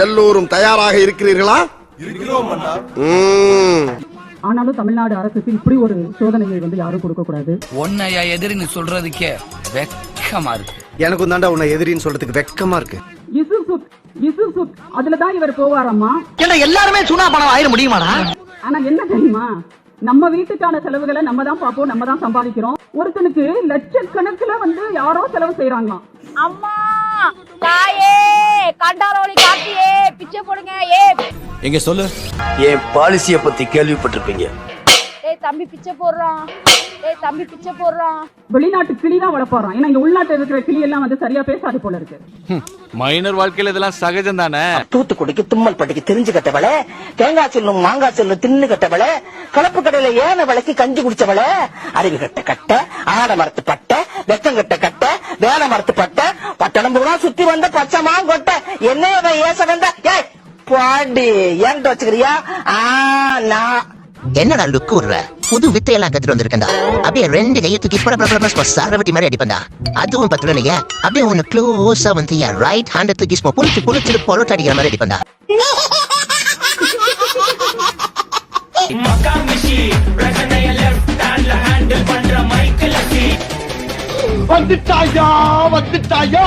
எல்லோரும் தயாராக இருக்கிறீர்களா. ஆனாலும் தமிழ்நாடு அரசுக்கு இப்படி ஒரு சோதனையை வந்து யாரும் கொடுக்க கூடாது. ஒன்னையா எதிரின்னு சொல்றதுக்கே வெக்கமா இருக்கு. எனக்கும் தாண்டா உன்னை எதிரின்னு சொல்றதுக்கு வெக்கமா இருக்கு. இசுசுத் இசுசுத் அதுலதான் இவர் போவாராமா ஏன்னா எல்லாருமே சுனா பணம் ஆயிர முடியுமாடா? ஆனா என்ன தெரியுமா? நம்ம வீட்டுக்கான செலவுகளை நம்ம தான் பார்ப்போம் நம்ம தான் சம்பாதிக்கிறோம். ஒருத்தனுக்கு லட்சக்கணக்குல வந்து யாரோ செலவு செய்யறாங்களாம் அம்மா கண்டாரோலி காட்டியே பிச்சை போடுங்க ஏ. எங்க சொல்லு? என் பாலிசிய பத்தி கேள்விப்பட்டிருப்பீங்க? ஏய் தம்பி பிச்சை போடுறான். ஏய் தம்பி பிச்சை போடுறான். வெளிநாட்டு கிளி தான் வளர்ப்பாராம் ஏன்னா இங்க உள்நாட்டுல இருக்கிற கிளி எல்லாம் வந்து சரியா பேசாது போல இருக்கு. மைனர் வாழ்க்கையில இதெல்லாம் சகஜம் தானே? தூத்துக்குடிக்கு தும்மல் பட்டிக்கு தெரிஞ்சு கட்டவள தேங்காய் செல்லும் மாங்காய் செல்லும் தின்னு கட்டவள கலப்பு கடையில ஏன விலைக்கு கஞ்சி குடிச்சவள அறிவு கட்ட கட்ட ஆட மரத்து பட்ட வெக்கம் கட்ட கட்ட வேலை மரத்து பட்ட பூரா சுத்தி வந்த பச்சை மாங்கொட்ட என்ன ஏச வந்த ஏய் பாடி ஏன்ட்டு வச்சுக்கிறியா? ஆ நான் என்னடா லுக்கு விடுற புது வித்தையெல்லாம் கத்துட்டு வந்திருக்கேன்டா. அப்படியே ரெண்டு கையை தூக்கி சரவட்டி மாதிரி அடிப்பேன்டா. அதுவும் பத்து இல்லையா அப்படியே உன்னை க்ளோஸா வந்து என் ரைட் ஹேண்ட தூக்கி புளிச்சு புளிச்சு பொரோட்டா அடிக்கிற மாதிரி அடிப்பேன்டா. வந்துட்டாயா வந்துட்டாயா?